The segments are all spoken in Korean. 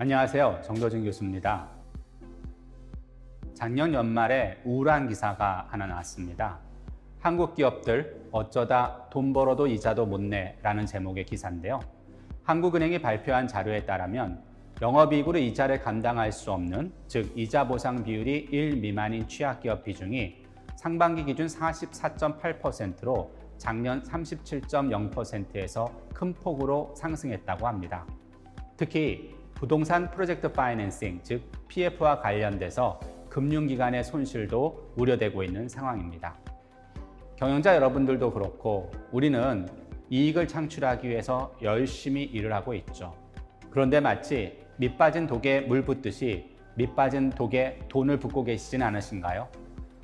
안녕하세요. 정도진 교수입니다. 작년 연말에 우울한 기사가 하나 나왔습니다. 한국 기업들 어쩌다 돈 벌어도 이자도 못 내라는 제목의 기사인데요. 한국은행이 발표한 자료에 따르면 영업이익으로 이자를 감당할 수 없는 즉 이자 보상 비율이 1 미만인 취약 기업 비중이 상반기 기준 44.8%로 작년 37.0%에서 큰 폭으로 상승했다고 합니다. 특히 부동산 프로젝트 파이낸싱, 즉 PF와 관련돼서 금융기관의 손실도 우려되고 있는 상황입니다. 경영자 여러분들도 그렇고 우리는 이익을 창출하기 위해서 열심히 일을 하고 있죠. 그런데 마치 밑 빠진 독에 물 붓듯이 밑 빠진 독에 돈을 붓고 계시진 않으신가요?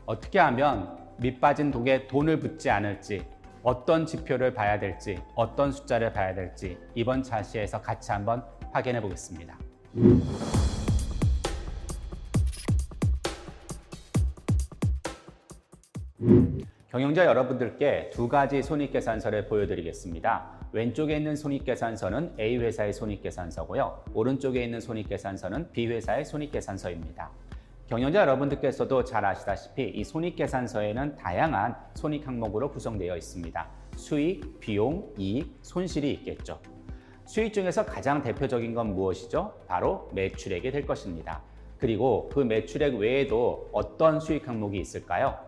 어떻게 하면 밑 빠진 독에 돈을 붓지 않을지 어떤 지표를 봐야 될지 어떤 숫자를 봐야 될지 이번 차시에서 같이 한번 확인해 보겠습니다. 경영자 여러분들께 두 가지 손익계산서를 보여드리겠습니다. 왼쪽에 있는 손익계산서는 A 회사의 손익계산서고요. 오른쪽에 있는 손익계산서는 B 회사의 손익계산서입니다. 경영자 여러분들께서도 잘 아시다시피 이 손익계산서에는 다양한 손익 항목으로 구성되어 있습니다. 수익, 비용, 이익, 손실이 있겠죠. 수익 중에서 가장 대표적인 건 무엇이죠? 바로 매출액이 될 것입니다. 그리고 그 매출액 외에도 어떤 수익 항목이 있을까요?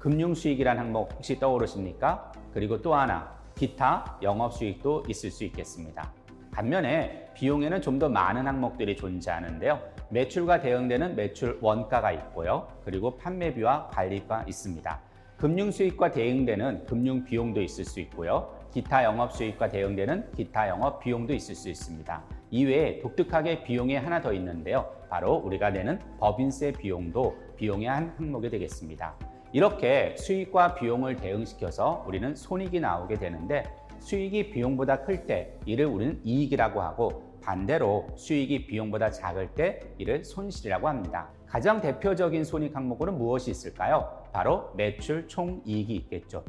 금융 수익이라는 항목 혹시 떠오르십니까? 그리고 또 하나 기타 영업 수익도 있을 수 있겠습니다. 반면에 비용에는 좀 더 많은 항목들이 존재하는데요. 매출과 대응되는 매출 원가가 있고요. 그리고 판매비와 관리가 있습니다. 금융 수익과 대응되는 금융 비용도 있을 수 있고요. 기타 영업 수익과 대응되는 기타 영업 비용도 있을 수 있습니다. 이외에 독특하게 비용이 하나 더 있는데요. 바로 우리가 내는 법인세 비용도 비용의 한 항목이 되겠습니다. 이렇게 수익과 비용을 대응시켜서 우리는 손익이 나오게 되는데 수익이 비용보다 클 때 이를 우리는 이익이라고 하고 반대로 수익이 비용보다 작을 때 이를 손실이라고 합니다. 가장 대표적인 손익 항목으로는 무엇이 있을까요? 바로 매출 총이익이 있겠죠.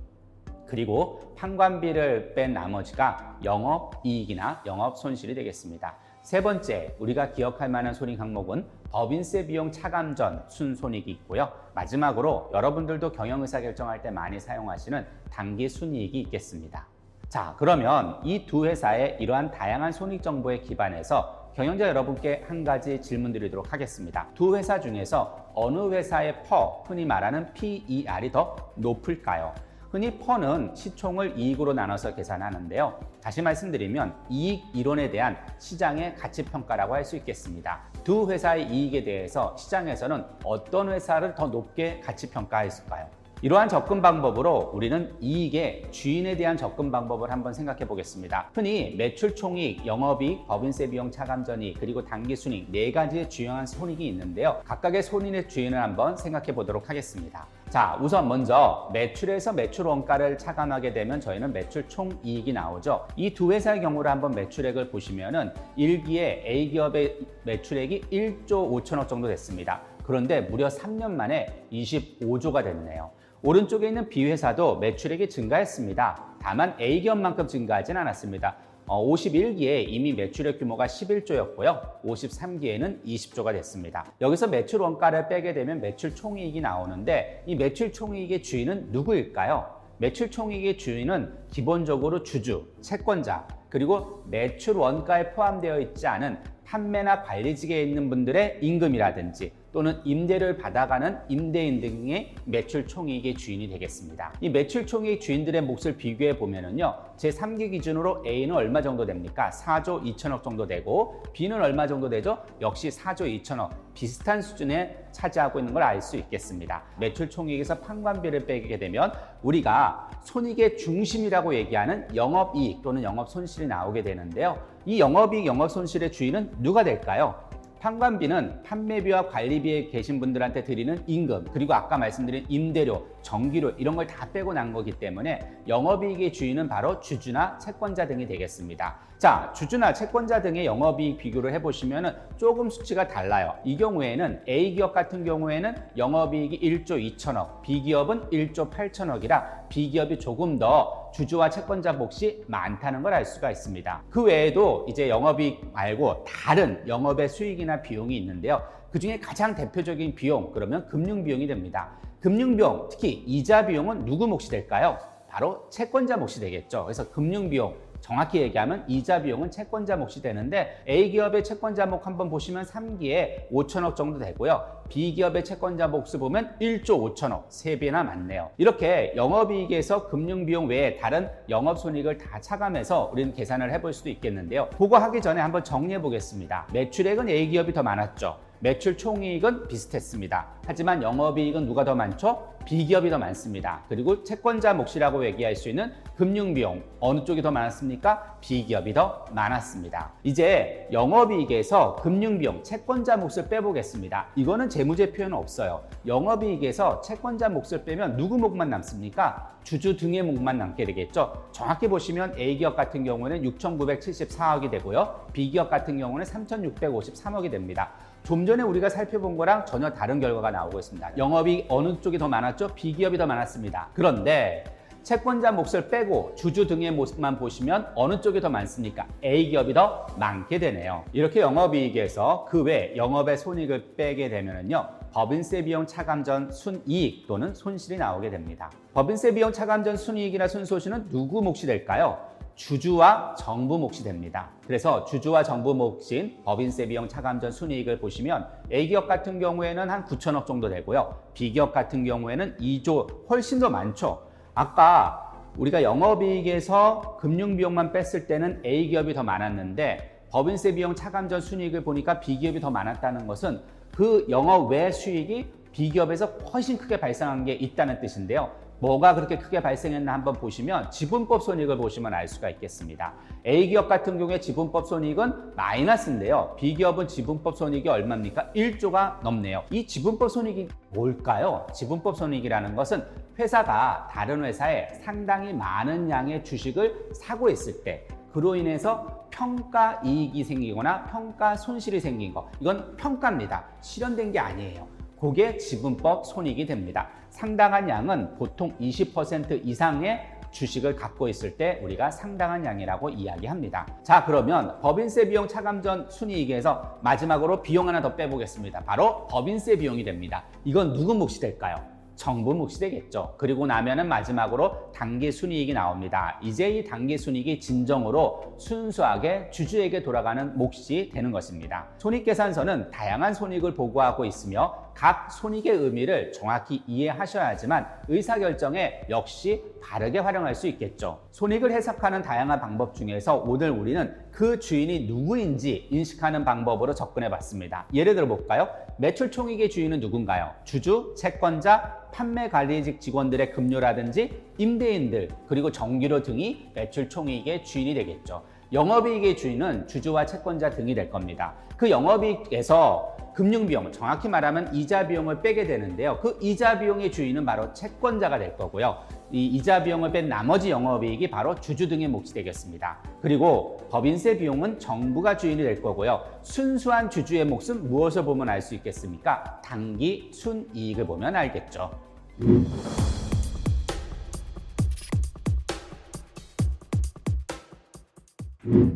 그리고 판관비를 뺀 나머지가 영업 이익이나 영업 손실이 되겠습니다. 세 번째, 우리가 기억할 만한 손익 항목은 법인세 비용 차감 전 순손익이 있고요. 마지막으로 여러분들도 경영 의사 결정할 때 많이 사용하시는 단기 순이익이 있겠습니다. 자, 그러면 이 두 회사의 이러한 다양한 손익 정보에 기반해서 경영자 여러분께 한 가지 질문 드리도록 하겠습니다. 두 회사 중에서 어느 회사의 퍼, 흔히 말하는 PER이 더 높을까요? 흔히 퍼는 시총을 이익으로 나눠서 계산하는데요. 다시 말씀드리면 이익 이론에 대한 시장의 가치 평가라고 할 수 있겠습니다. 두 회사의 이익에 대해서 시장에서는 어떤 회사를 더 높게 가치 평가했을까요? 이러한 접근 방법으로 우리는 이익의 주인에 대한 접근 방법을 한번 생각해 보겠습니다. 흔히 매출 총이익, 영업이익, 법인세 비용 차감전이익, 그리고 단기순이익 네 가지의 주요한 손익이 있는데요. 각각의 손익의 주인을 한번 생각해 보도록 하겠습니다. 자, 우선 먼저 매출에서 매출 원가를 차감하게 되면 저희는 매출 총이익이 나오죠. 이 두 회사의 경우를 한번 매출액을 보시면은 1기에 A기업의 매출액이 1조 5천억 정도 됐습니다. 그런데 무려 3년 만에 25조가 됐네요. 오른쪽에 있는 B회사도 매출액이 증가했습니다. 다만 A기업만큼 증가하진 않았습니다. 51기에 이미 매출액 규모가 11조였고요. 53기에는 20조가 됐습니다. 여기서 매출 원가를 빼게 되면 매출 총이익이 나오는데 이 매출 총이익의 주인은 누구일까요? 매출 총이익의 주인은 기본적으로 주주, 채권자, 그리고 매출 원가에 포함되어 있지 않은 판매나 관리직에 있는 분들의 임금이라든지 또는 임대료를 받아가는 임대인 등의 매출 총이익의 주인이 되겠습니다. 이 매출 총이익 주인들의 몫을 비교해 보면은요. 제3기 기준으로 A는 얼마 정도 됩니까? 4조 2천억 정도 되고 B는 얼마 정도 되죠? 역시 4조 2천억. 비슷한 수준에 차지하고 있는 걸 알 수 있겠습니다. 매출 총이익에서 판관비를 빼게 되면 우리가 손익의 중심이라고 얘기하는 영업이익 또는 영업손실이 나오게 되는데요. 이 영업이익, 영업손실의 주인은 누가 될까요? 판관비는 판매비와 관리비에 계신 분들한테 드리는 임금 그리고 아까 말씀드린 임대료, 전기료 이런 걸 다 빼고 난 거기 때문에 영업이익의 주인은 바로 주주나 채권자 등이 되겠습니다. 자, 주주나 채권자 등의 영업이익 비교를 해보시면 조금 수치가 달라요. 이 경우에는 A기업 같은 경우에는 영업이익이 1조 2천억, B기업은 1조 8천억이라 B기업이 조금 더 주주와 채권자 몫이 많다는 걸 알 수가 있습니다. 그 외에도 이제 영업이익 말고 다른 영업의 수익이나 비용이 있는데요. 그 중에 가장 대표적인 비용, 그러면 금융 비용이 됩니다. 금융 비용, 특히 이자 비용은 누구 몫이 될까요? 바로 채권자 몫이 되겠죠. 그래서 금융 비용, 정확히 얘기하면 이자 비용은 채권자 몫이 되는데 A기업의 채권자 몫 한번 보시면 3기에 5천억 정도 되고요. B기업의 채권자 몫을 보면 1조 5천억, 3배나 많네요. 이렇게 영업이익에서 금융비용 외에 다른 영업손익을 다 차감해서 우리는 계산을 해볼 수도 있겠는데요. 그거 하기 전에 한번 정리해 보겠습니다. 매출액은 A기업이 더 많았죠. 매출 총이익은 비슷했습니다. 하지만 영업이익은 누가 더 많죠? B기업이 더 많습니다. 그리고 채권자 몫이라고 얘기할 수 있는 금융비용 어느 쪽이 더 많았습니까? B기업이 더 많았습니다. 이제 영업이익에서 금융비용, 채권자 몫을 빼보겠습니다. 이거는 재무제 표현은 없어요. 영업이익에서 채권자 몫을 빼면 누구 몫만 남습니까? 주주 등의 몫만 남게 되겠죠. 정확히 보시면 A기업 같은 경우에는 6,974억이 되고요. B기업 같은 경우는 3,653억이 됩니다. 좀 전에 우리가 살펴본 거랑 전혀 다른 결과가 나오고 있습니다. 영업이 어느 쪽이 더 많았죠? B기업이 더 많았습니다. 그런데 채권자 몫을 빼고 주주 등의 모습만 보시면 어느 쪽이 더 많습니까? A기업이 더 많게 되네요. 이렇게 영업이익에서 그 외 영업의 손익을 빼게 되면요. 법인세 비용 차감 전 순이익 또는 손실이 나오게 됩니다. 법인세 비용 차감 전 순이익이나 순손실은 누구 몫이 될까요? 주주와 정부 몫이 됩니다. 그래서 주주와 정부 몫인 법인세 비용 차감 전 순이익을 보시면 A기업 같은 경우에는 한 9천억 정도 되고요. B기업 같은 경우에는 2조 훨씬 더 많죠. 아까 우리가 영업이익에서 금융비용만 뺐을 때는 A기업이 더 많았는데 법인세 비용 차감 전 순이익을 보니까 B기업이 더 많았다는 것은 그 영업 외 수익이 B기업에서 훨씬 크게 발생한 게 있다는 뜻인데요. 뭐가 그렇게 크게 발생했나 한번 보시면 지분법 손익을 보시면 알 수가 있겠습니다. A기업 같은 경우에 지분법 손익은 마이너스인데요. B기업은 지분법 손익이 얼마입니까? 1조가 넘네요. 이 지분법 손익이 뭘까요? 지분법 손익이라는 것은 회사가 다른 회사에 상당히 많은 양의 주식을 사고 있을 때 그로 인해서 평가 이익이 생기거나 평가 손실이 생긴 거 이건 평가입니다. 실현된 게 아니에요. 그게 지분법 손익이 됩니다. 상당한 양은 보통 20% 이상의 주식을 갖고 있을 때 우리가 상당한 양이라고 이야기합니다. 자, 그러면 법인세 비용 차감 전 순이익에서 마지막으로 비용 하나 더 빼보겠습니다. 바로 법인세 비용이 됩니다. 이건 누구 몫이 될까요? 정부 몫이 되겠죠. 그리고 나면은 마지막으로 단기 순이익이 나옵니다. 이제 이 단기 순이익이 진정으로 순수하게 주주에게 돌아가는 몫이 되는 것입니다. 손익계산서는 다양한 손익을 보고하고 있으며 각 손익의 의미를 정확히 이해하셔야지만 의사결정에 역시 바르게 활용할 수 있겠죠. 손익을 해석하는 다양한 방법 중에서 오늘 우리는 그 주인이 누구인지 인식하는 방법으로 접근해 봤습니다. 예를 들어 볼까요? 매출 총익의 주인은 누군가요? 주주, 채권자, 판매 관리직 직원들의 급료라든지 임대인들 그리고 정기료 등이 매출 총익의 주인이 되겠죠. 영업이익의 주인은 주주와 채권자 등이 될 겁니다. 그 영업이익에서 금융비용, 정확히 말하면 이자 비용을 빼게 되는데요. 그 이자 비용의 주인은 바로 채권자가 될 거고요. 이 이자 비용을 뺀 나머지 영업이익이 바로 주주 등의 몫이 되겠습니다. 그리고 법인세 비용은 정부가 주인이 될 거고요. 순수한 주주의 몫은 무엇을 보면 알 수 있겠습니까? 단기 순이익을 보면 알겠죠.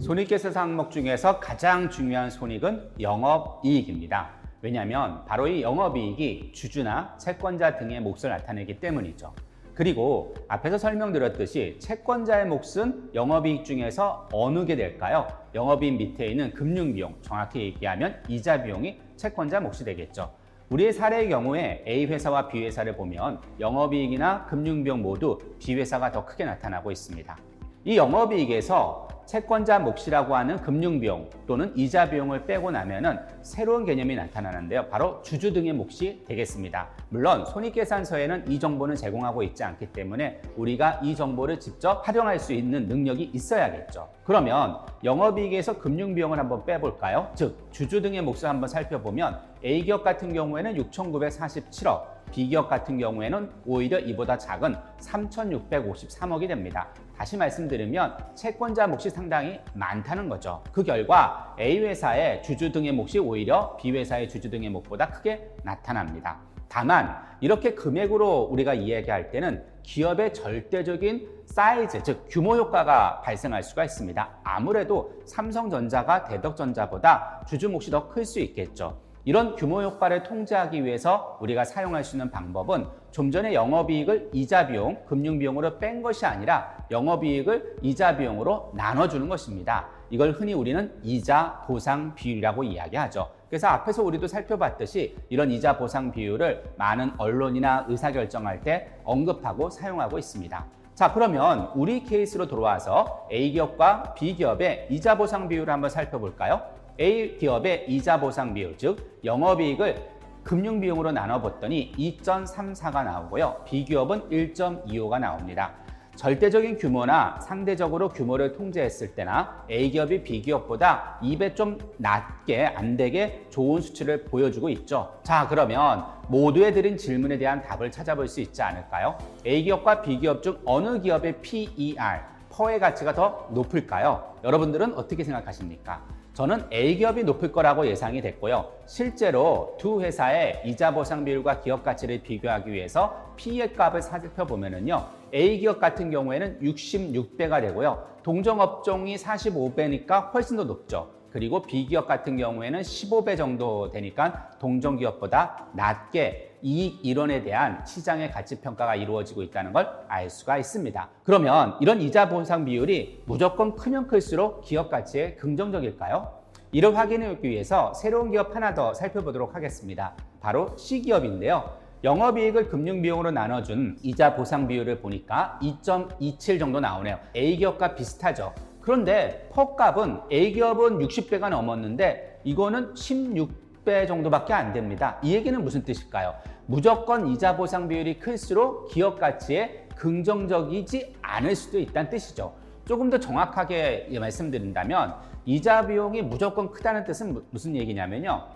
손익계산 항목 중에서 가장 중요한 손익은 영업이익입니다. 왜냐하면 바로 이 영업이익이 주주나 채권자 등의 몫을 나타내기 때문이죠. 그리고 앞에서 설명드렸듯이 채권자의 몫은 영업이익 중에서 어느 게 될까요? 영업이익 밑에 있는 금융비용, 정확히 얘기하면 이자 비용이 채권자 몫이 되겠죠. 우리의 사례의 경우에 A 회사와 B 회사를 보면 영업이익이나 금융비용 모두 B 회사가 더 크게 나타나고 있습니다. 이 영업이익에서 채권자 몫이라고 하는 금융비용 또는 이자 비용을 빼고 나면은 새로운 개념이 나타나는데요. 바로 주주 등의 몫이 되겠습니다. 물론 손익계산서에는 이 정보는 제공하고 있지 않기 때문에 우리가 이 정보를 직접 활용할 수 있는 능력이 있어야겠죠. 그러면 영업이익에서 금융비용을 한번 빼볼까요? 즉 주주 등의 몫을 한번 살펴보면 A기업 같은 경우에는 6,947억, B기업 같은 경우에는 오히려 이보다 작은 3,653억이 됩니다. 다시 말씀드리면 채권자 몫이 상당히 많다는 거죠. 그 결과 A 회사의 주주 등의 몫이 오히려 B 회사의 주주 등의 몫보다 크게 나타납니다. 다만 이렇게 금액으로 우리가 이야기할 때는 기업의 절대적인 사이즈, 즉 규모 효과가 발생할 수가 있습니다. 아무래도 삼성전자가 대덕전자보다 주주 몫이 더 클 수 있겠죠. 이런 규모 효과를 통제하기 위해서 우리가 사용할 수 있는 방법은 좀 전에 영업이익을 이자 비용, 금융 비용으로 뺀 것이 아니라 영업이익을 이자 비용으로 나눠주는 것입니다. 이걸 흔히 우리는 이자 보상 비율이라고 이야기하죠. 그래서 앞에서 우리도 살펴봤듯이 이런 이자 보상 비율을 많은 언론이나 의사결정할 때 언급하고 사용하고 있습니다. 자, 그러면 우리 케이스로 돌아와서 A기업과 B기업의 이자 보상 비율을 한번 살펴볼까요? A 기업의 이자 보상 비율, 즉 영업이익을 금융 비용으로 나눠 봤더니 2.34가 나오고요. B 기업은 1.25가 나옵니다. 절대적인 규모나 상대적으로 규모를 통제했을 때나 A 기업이 B 기업보다 2배 좀 낮게 안 되게 좋은 수치를 보여주고 있죠. 자, 그러면 모두에 드린 질문에 대한 답을 찾아볼 수 있지 않을까요? A 기업과 B 기업 중 어느 기업의 PER, 퍼의 가치가 더 높을까요? 여러분들은 어떻게 생각하십니까? 저는 A기업이 높을 거라고 예상이 됐고요. 실제로 두 회사의 이자 보상 비율과 기업 가치를 비교하기 위해서 PE 값을 살펴보면요. A기업 같은 경우에는 66배가 되고요. 동종업종이 45배니까 훨씬 더 높죠. 그리고 B기업 같은 경우에는 15배 정도 되니까 동종기업보다 낮게 이익 이론에 대한 시장의 가치 평가가 이루어지고 있다는 걸 알 수가 있습니다. 그러면 이런 이자 보상 비율이 무조건 크면 클수록 기업 가치에 긍정적일까요? 이를 확인하기 위해서 새로운 기업 하나 더 살펴보도록 하겠습니다. 바로 C기업인데요. 영업이익을 금융비용으로 나눠준 이자 보상 비율을 보니까 2.27 정도 나오네요. A기업과 비슷하죠. 그런데 퍼값은 A기업은 60배가 넘었는데 이거는 16 배 정도밖에 안 됩니다. 이 얘기는 무슨 뜻일까요? 무조건 이자 보상 비율이 클수록 기업 가치에 긍정적이지 않을 수도 있다는 뜻이죠. 조금 더 정확하게 말씀드린다면 이자 비용이 무조건 크다는 뜻은 무슨 얘기냐면요.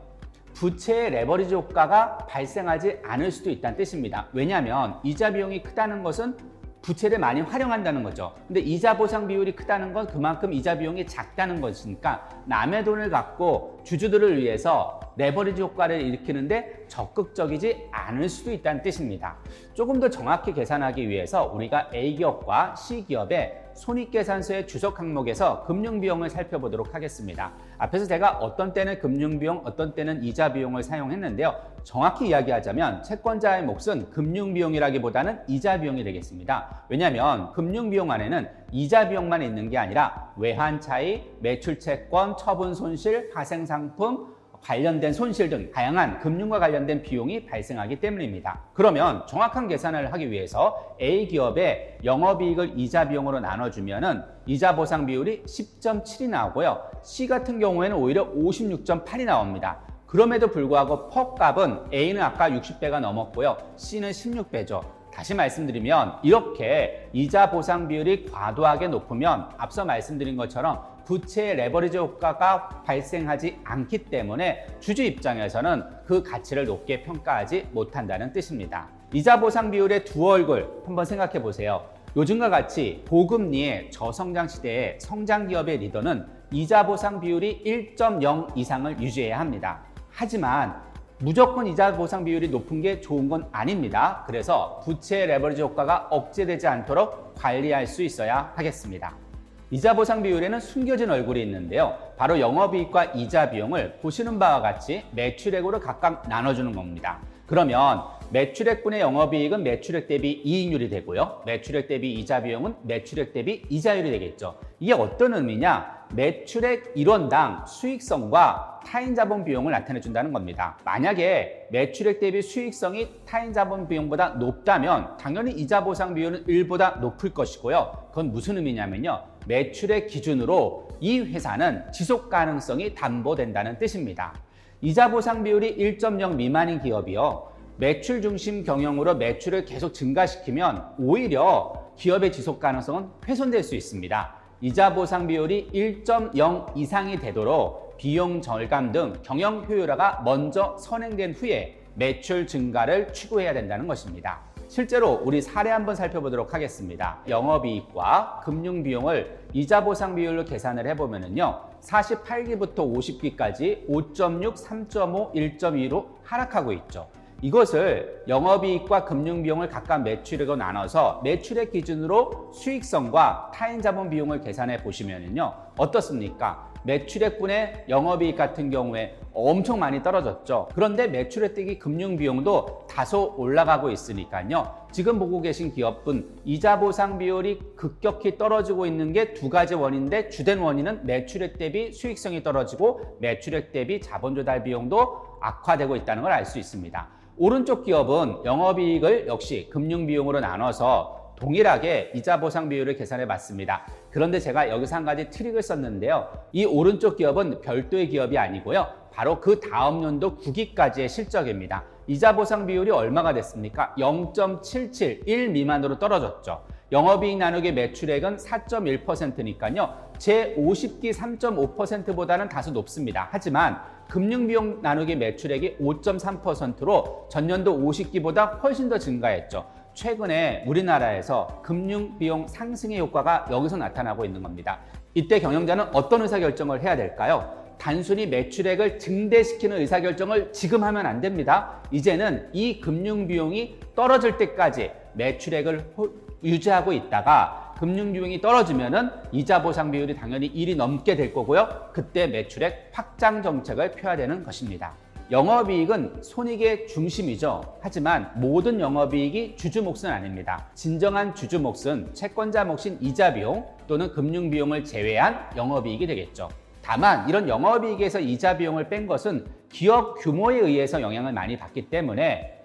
부채의 레버리지 효과가 발생하지 않을 수도 있다는 뜻입니다. 왜냐하면 이자 비용이 크다는 것은 부채를 많이 활용한다는 거죠. 근데 이자 보상 비율이 크다는 건 그만큼 이자 비용이 작다는 것이니까 남의 돈을 갖고 주주들을 위해서 레버리지 효과를 일으키는데 적극적이지 않을 수도 있다는 뜻입니다. 조금 더 정확히 계산하기 위해서 우리가 A기업과 C기업의 손익계산서의 주석 항목에서 금융비용을 살펴보도록 하겠습니다. 앞에서 제가 어떤 때는 금융비용, 어떤 때는 이자 비용을 사용했는데요. 정확히 이야기하자면 채권자의 몫은 금융비용이라기보다는 이자 비용이 되겠습니다. 왜냐하면 금융비용 안에는 이자 비용만 있는 게 아니라 외환 차이, 매출 채권, 처분 손실, 파생 상품, 관련된 손실 등 다양한 금융과 관련된 비용이 발생하기 때문입니다. 그러면 정확한 계산을 하기 위해서 A 기업의 영업이익을 이자 비용으로 나눠주면은 이자 보상 비율이 10.7이 나오고요. C 같은 경우에는 오히려 56.8이 나옵니다. 그럼에도 불구하고 퍼 값은 A는 아까 60배가 넘었고요. C는 16배죠. 다시 말씀드리면 이렇게 이자 보상 비율이 과도하게 높으면 앞서 말씀드린 것처럼 부채의 레버리지 효과가 발생하지 않기 때문에 주주 입장에서는 그 가치를 높게 평가하지 못한다는 뜻입니다. 이자 보상 비율의 두 얼굴 한번 생각해 보세요. 요즘과 같이 고금리의 저성장 시대의 성장 기업의 리더는 이자 보상 비율이 1.0 이상을 유지해야 합니다. 하지만 무조건 이자 보상 비율이 높은 게 좋은 건 아닙니다. 그래서 부채 레버리지 효과가 억제되지 않도록 관리할 수 있어야 하겠습니다. 이자 보상 비율에는 숨겨진 얼굴이 있는데요. 바로 영업이익과 이자 비용을 보시는 바와 같이 매출액으로 각각 나눠주는 겁니다. 그러면 매출액분의 영업이익은 매출액 대비 이익률이 되고요. 매출액 대비 이자 비용은 매출액 대비 이자율이 되겠죠. 이게 어떤 의미냐? 매출액 1원당 수익성과 타인 자본 비용을 나타내 준다는 겁니다. 만약에 매출액 대비 수익성이 타인 자본 비용보다 높다면 당연히 이자 보상 비율은 1보다 높을 것이고요. 그건 무슨 의미냐면요. 매출액 기준으로 이 회사는 지속 가능성이 담보된다는 뜻입니다. 이자 보상 비율이 1.0 미만인 기업이요. 매출 중심 경영으로 매출을 계속 증가시키면 오히려 기업의 지속 가능성은 훼손될 수 있습니다. 이자 보상 비율이 1.0 이상이 되도록 비용 절감 등 경영 효율화가 먼저 선행된 후에 매출 증가를 추구해야 된다는 것입니다. 실제로 우리 사례 한번 살펴보도록 하겠습니다. 영업이익과 금융비용을 이자 보상 비율로 계산을 해보면요. 48기부터 50기까지 5.6, 3.5, 1.2로 하락하고 있죠. 이것을 영업이익과 금융비용을 각각 매출액으로 나눠서 매출액 기준으로 수익성과 타인자본 비용을 계산해 보시면요. 어떻습니까? 매출액분의 영업이익 같은 경우에 엄청 많이 떨어졌죠. 그런데 매출액 떼기 금융비용도 다소 올라가고 있으니까요. 지금 보고 계신 기업분 이자 보상 비율이 급격히 떨어지고 있는 게 두 가지 원인데 주된 원인은 매출액 대비 수익성이 떨어지고 매출액 대비 자본 조달 비용도 악화되고 있다는 걸 알 수 있습니다. 오른쪽 기업은 영업이익을 역시 금융비용으로 나눠서 동일하게 이자 보상 비율을 계산해 봤습니다. 그런데 제가 여기서 한 가지 트릭을 썼는데요. 이 오른쪽 기업은 별도의 기업이 아니고요. 바로 그 다음 연도 9기까지의 실적입니다. 이자 보상 비율이 얼마가 됐습니까? 0.771 미만으로 떨어졌죠. 영업이익 나누기 매출액은 4.1%니까요. 제 50기 3.5%보다는 다소 높습니다. 하지만 금융비용 나누기 매출액이 5.3%로 전년도 50기보다 훨씬 더 증가했죠. 최근에 우리나라에서 금융비용 상승의 효과가 여기서 나타나고 있는 겁니다. 이때 경영자는 어떤 의사결정을 해야 될까요? 단순히 매출액을 증대시키는 의사결정을 지금 하면 안 됩니다. 이제는 이 금융비용이 떨어질 때까지 매출액을 호- 유지하고 있다가 금융비용이 떨어지면은 이자 보상 비율이 당연히 1이 넘게 될 거고요. 그때 매출액 확장 정책을 펴야 되는 것입니다. 영업이익은 손익의 중심이죠. 하지만 모든 영업이익이 주주 몫은 아닙니다. 진정한 주주 몫은 채권자 몫인 이자 비용 또는 금융 비용을 제외한 영업이익이 되겠죠. 다만 이런 영업이익에서 이자 비용을 뺀 것은 기업 규모에 의해서 영향을 많이 받기 때문에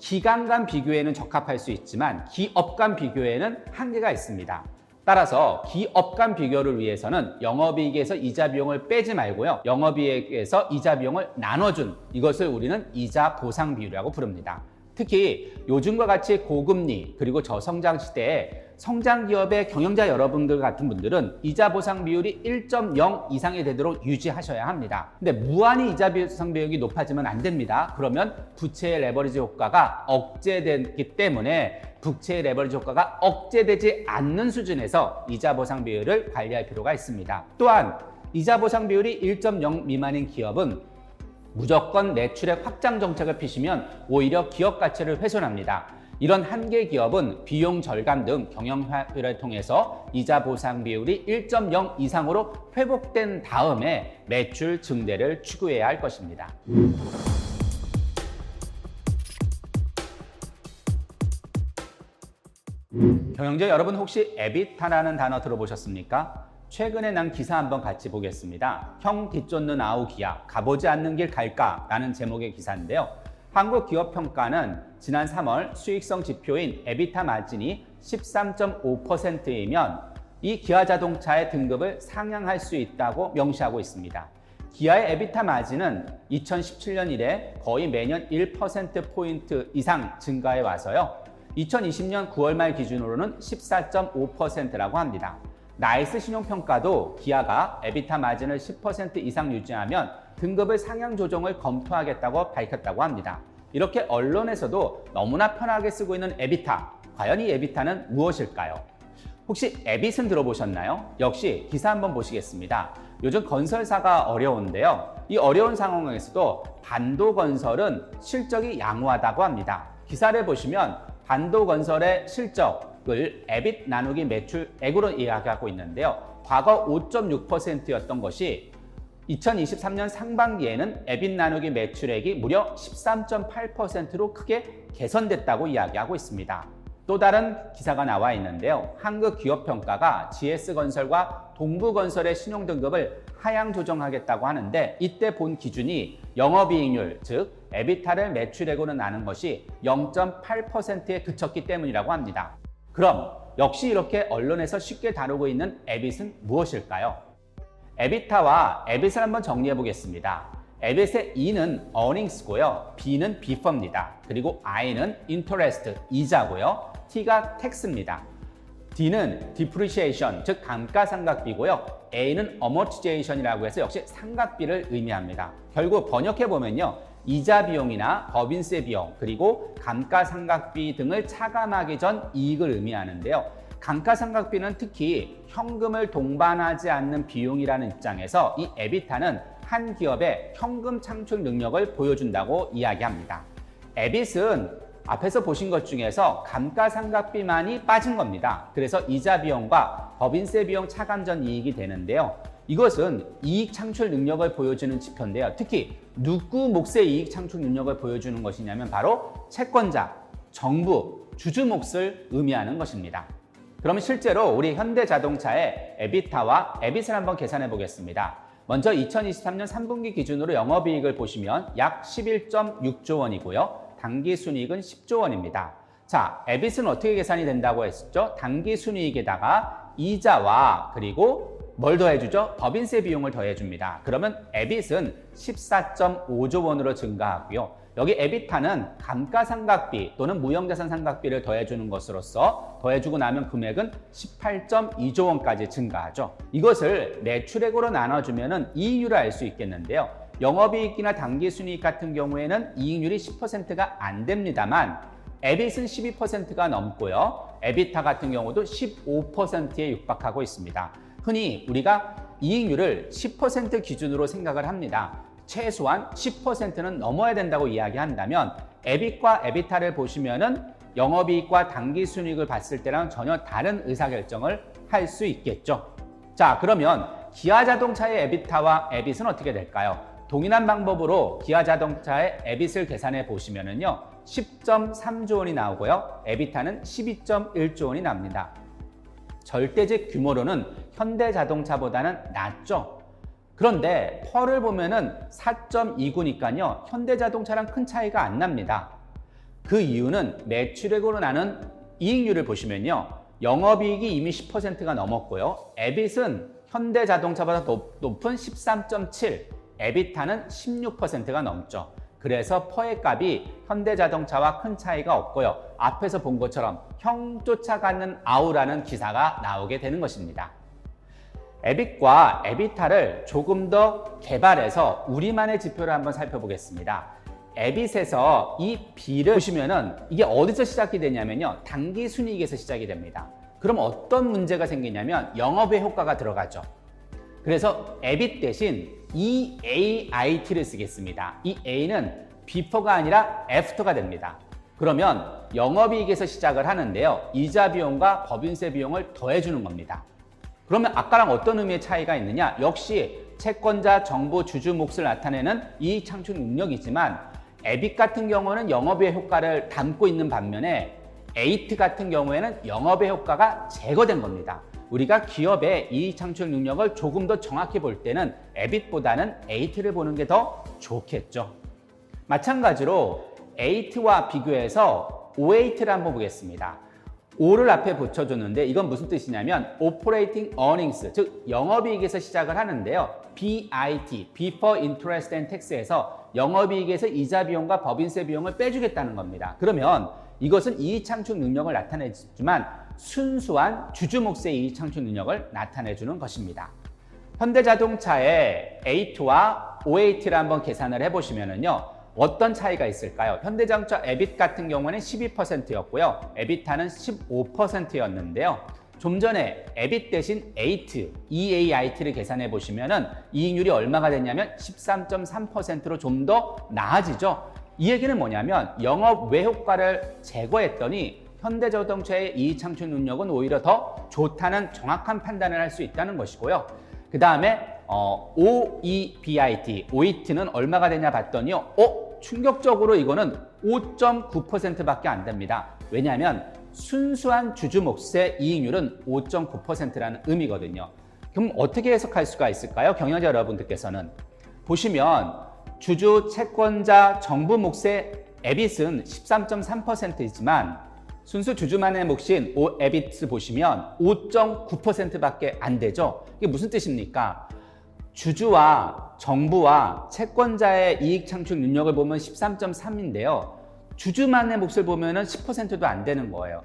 기간 간 비교에는 적합할 수 있지만 기업 간 비교에는 한계가 있습니다. 따라서 기업 간 비교를 위해서는 영업이익에서 이자 비용을 빼지 말고요. 영업이익에서 이자 비용을 나눠준 이것을 우리는 이자 보상 비율이라고 부릅니다. 특히 요즘과 같이 고금리 그리고 저성장 시대에 성장 기업의 경영자 여러분들 같은 분들은 이자 보상 비율이 1.0 이상이 되도록 유지하셔야 합니다. 근데 무한히 이자 보상 비율이 높아지면 안 됩니다. 그러면 부채의 레버리지 효과가 억제되기 때문에 부채의 레버리지 효과가 억제되지 않는 수준에서 이자 보상 비율을 관리할 필요가 있습니다. 또한 이자 보상 비율이 1.0 미만인 기업은 무조건 매출액 확장 정책을 피시면 오히려 기업 가치를 훼손합니다. 이런 한계 기업은 비용 절감 등 경영 효율을 통해서 이자 보상 비율이 1.0 이상으로 회복된 다음에 매출 증대를 추구해야 할 것입니다. 경영자 여러분 혹시 에비타라는 단어 들어보셨습니까? 최근에 난 기사 한번 같이 보겠습니다. 형 뒤쫓는 아우 기아 가보지 않는 길 갈까? 라는 제목의 기사인데요. 한국 기업 평가는 지난 3월 수익성 지표인 에비타 마진이 13.5%이면 이 기아 자동차의 등급을 상향할 수 있다고 명시하고 있습니다. 기아의 에비타 마진은 2017년 이래 거의 매년 1%포인트 이상 증가해 와서요. 2020년 9월 말 기준으로는 14.5%라고 합니다. 나이스 신용평가도 기아가 에비타 마진을 10% 이상 유지하면 등급을 상향 조정을 검토하겠다고 밝혔다고 합니다. 이렇게 언론에서도 너무나 편하게 쓰고 있는 에비타. 과연 이 에비타는 무엇일까요? 혹시 에빗은 들어보셨나요? 역시 기사 한번 보시겠습니다. 요즘 건설사가 어려운데요. 이 어려운 상황에서도 반도건설은 실적이 양호하다고 합니다. 기사를 보시면 반도건설의 실적 을 에빗 나누기 매출액으로 이야기하고 있는데요. 과거 5.6%였던 것이 2023년 상반기에는 에빗 나누기 매출액이 무려 13.8%로 크게 개선됐다고 이야기하고 있습니다. 또 다른 기사가 나와 있는데요. 한국 기업 평가가 GS건설과 동부건설의 신용등급을 하향 조정하겠다고 하는데 이때 본 기준이 영업이익률, 즉 에비타를 매출액으로 나눈 것이 0.8%에 그쳤기 때문이라고 합니다. 그럼 역시 이렇게 언론에서 쉽게 다루고 있는 에빗은 무엇일까요? 에비타와 에빗을 한번 정리해 보겠습니다. 에빗의 E는 earnings고요. B는 befor입니다. 그리고 I는 interest, 이자고요. T가 tax입니다. D는 depreciation, 즉 감가상각비고요. A는 amortization이라고 해서 역시 상각비를 의미합니다. 결국 번역해 보면요. 이자 비용이나 법인세 비용, 그리고 감가상각비 등을 차감하기 전 이익을 의미하는데요. 감가상각비는 특히 현금을 동반하지 않는 비용이라는 입장에서 이 에비타는 한 기업의 현금 창출 능력을 보여준다고 이야기합니다. 에빗은 앞에서 보신 것 중에서 감가상각비만이 빠진 겁니다. 그래서 이자 비용과 법인세 비용 차감 전 이익이 되는데요. 이것은 이익 창출 능력을 보여주는 지표인데요. 특히 누구 몫의 이익 창출 능력을 보여주는 것이냐면 바로 채권자, 정부, 주주 몫을 의미하는 것입니다. 그러면 실제로 우리 현대자동차의 에비타와 에빗을 한번 계산해 보겠습니다. 먼저 2023년 3분기 기준으로 영업이익을 보시면 약 11.6조 원이고요. 당기 순이익은 10조 원입니다. 자, 에빗은 어떻게 계산이 된다고 했죠? 당기 순이익에다가 이자와 그리고 뭘 더해주죠? 법인세 비용을 더해줍니다. 그러면 에빗은 14.5조 원으로 증가하고요. 여기 에비타는 감가상각비 또는 무형자산 상각비를 더해주는 것으로서 더해주고 나면 금액은 18.2조 원까지 증가하죠. 이것을 매출액으로 나눠주면 이익률을 알 수 있겠는데요. 영업이익이나 당기순이익 같은 경우에는 이익률이 10%가 안 됩니다만 에빗은 12%가 넘고요. 에비타 같은 경우도 15%에 육박하고 있습니다. 흔히 우리가 이익률을 10% 기준으로 생각을 합니다. 최소한 10%는 넘어야 된다고 이야기한다면 에빗과 에비타를 보시면은 영업이익과 당기순이익을 봤을 때랑 전혀 다른 의사결정을 할 수 있겠죠. 자, 그러면 기아자동차의 에비타와 에빗은 어떻게 될까요? 동일한 방법으로 기아자동차의 에빗을 계산해 보시면은요. 10.3조 원이 나오고요. 에비타는 12.1조 원이 납니다. 절대적 규모로는 현대 자동차보다는 낮죠. 그런데 펄을 보면은 4.29니까요. 현대 자동차랑 큰 차이가 안 납니다. 그 이유는 매출액으로 나는 이익률을 보시면요. 영업이익이 이미 10%가 넘었고요. 에빗은 현대 자동차보다 높, 높은 13.7, 에비타는 16%가 넘죠. 그래서 퍼의 값이 현대자동차와 큰 차이가 없고요. 앞에서 본 것처럼 형 쫓아가는 아우라는 기사가 나오게 되는 것입니다. 에빗과 에비타를 조금 더 개발해서 우리만의 지표를 한번 살펴보겠습니다. 에빗에서 이 B를 보시면은 이게 어디서 시작이 되냐면요. 단기 순이익에서 시작이 됩니다. 그럼 어떤 문제가 생기냐면 영업의 효과가 들어가죠. 그래서 에빗 대신 EAIT를 쓰겠습니다. 이 A는 비포가 아니라 애프터가 됩니다. 그러면 영업이익에서 시작을 하는데요. 이자 비용과 법인세 비용을 더해주는 겁니다. 그러면 아까랑 어떤 의미의 차이가 있느냐? 역시 채권자, 정부, 주주 몫을 나타내는 이익 창출 능력이지만 에빗 같은 경우는 영업의 효과를 담고 있는 반면에 에이트 같은 경우에는 영업의 효과가 제거된 겁니다. 우리가 기업의 이익 창출 능력을 조금 더 정확히 볼 때는 에빗보다는 에이트를 보는 게 더 좋겠죠. 마찬가지로 에이트와 비교해서 오에이트를 한번 보겠습니다. 5를 앞에 붙여줬는데 이건 무슨 뜻이냐면 operating earnings, 즉 영업이익에서 시작을 하는데요. BIT, Before Interest and Tax에서 영업이익에서 이자 비용과 법인세 비용을 빼주겠다는 겁니다. 그러면 이것은 이익 창출 능력을 나타내지만 순수한 주주 몫의 이익 창출 능력을 나타내주는 것입니다. 현대자동차의 A2와 O8를 한번 계산을 해보시면은요. 어떤 차이가 있을까요? 현대자동차 에빗 같은 경우는 12%였고요. 에비타는 15%였는데요. 좀 전에 에빗 대신 에이트, EAIT를 계산해 보시면은 이익률이 얼마가 됐냐면 13.3%로 좀 더 나아지죠. 이 얘기는 뭐냐면 영업 외효과를 제거했더니 현대자동차의 이익 창출 능력은 오히려 더 좋다는 정확한 판단을 할 수 있다는 것이고요. 그 다음에 어, OEBIT, OET는 얼마가 되냐 봤더니요. 어? 충격적으로 이거는 5.9%밖에 안 됩니다. 왜냐하면 순수한 주주 몫의 이익률은 5.9%라는 의미거든요. 그럼 어떻게 해석할 수가 있을까요? 경영자 여러분들께서는 보시면 주주, 채권자, 정부 몫의 에빗은 13.3%이지만 순수 주주만의 몫인 오 에빗을 보시면 5.9%밖에 안 되죠. 이게 무슨 뜻입니까? 주주와 정부와 채권자의 이익 창출 능력을 보면 13.3인데요. 주주만의 몫을 보면 10%도 안 되는 거예요.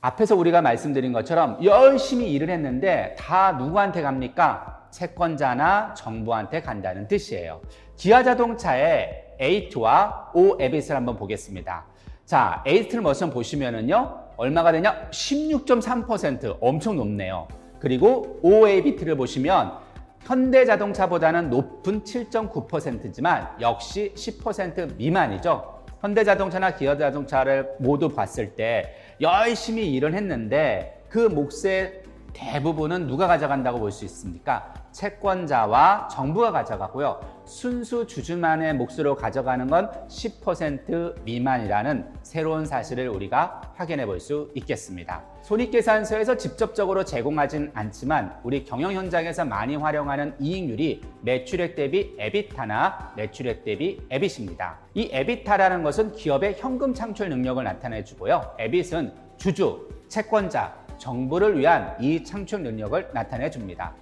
앞에서 우리가 말씀드린 것처럼 열심히 일을 했는데 다 누구한테 갑니까? 채권자나 정부한테 간다는 뜻이에요. 기아자동차의 A2와 O 에빗을 한번 보겠습니다. 자, A2를 먼저 보시면은요, 얼마가 되냐? 16.3% 엄청 높네요. 그리고 O 에빗을 보시면 현대자동차보다는 높은 7.9%지만 역시 10% 미만이죠. 현대자동차나 기아자동차를 모두 봤을 때 열심히 일을 했는데 그 몫의 대부분은 누가 가져간다고 볼 수 있습니까? 채권자와 정부가 가져가고요. 순수 주주만의 몫으로 가져가는 건 10% 미만이라는 새로운 사실을 우리가 확인해 볼 수 있겠습니다. 손익계산서에서 직접적으로 제공하진 않지만 우리 경영 현장에서 많이 활용하는 이익률이 매출액 대비 에비타나 매출액 대비 에빗입니다. 이 에비타라는 것은 기업의 현금 창출 능력을 나타내 주고요. 에빗은 주주, 채권자, 정부를 위한 이익 창출 능력을 나타내 줍니다.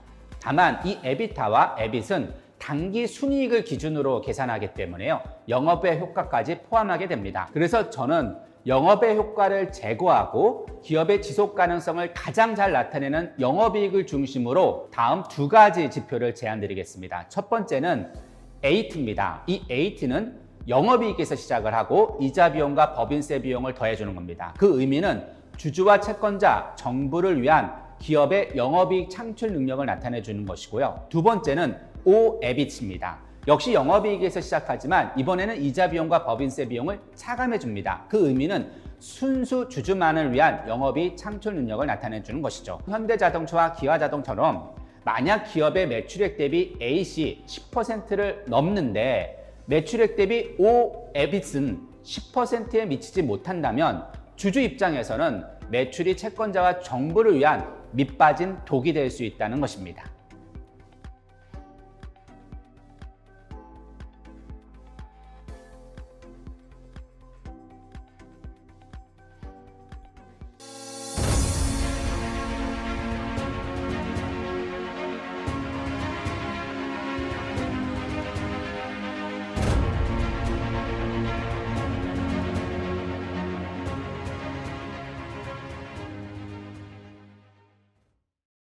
다만 이 에비타와 에빗은 단기 순이익을 기준으로 계산하기 때문에요. 영업의 효과까지 포함하게 됩니다. 그래서 저는 영업의 효과를 제거하고 기업의 지속 가능성을 가장 잘 나타내는 영업이익을 중심으로 다음 두 가지 지표를 제안드리겠습니다. 첫 번째는 에이트입니다. 이 에이트는 영업이익에서 시작을 하고 이자 비용과 법인세 비용을 더해주는 겁니다. 그 의미는 주주와 채권자, 정부를 위한 기업의 영업이익 창출 능력을 나타내 주는 것이고요. 두 번째는 OEBIT입니다. 역시 영업이익에서 시작하지만 이번에는 이자 비용과 법인세 비용을 차감해 줍니다. 그 의미는 순수 주주만을 위한 영업이익 창출 능력을 나타내 주는 것이죠. 현대자동차와 기아자동처럼 만약 기업의 매출액 대비 A시 10%를 넘는데 매출액 대비 OEBIT은 10%에 미치지 못한다면 주주 입장에서는 매출이 채권자와 정부를 위한 밑빠진 독이 될 수 있다는 것입니다.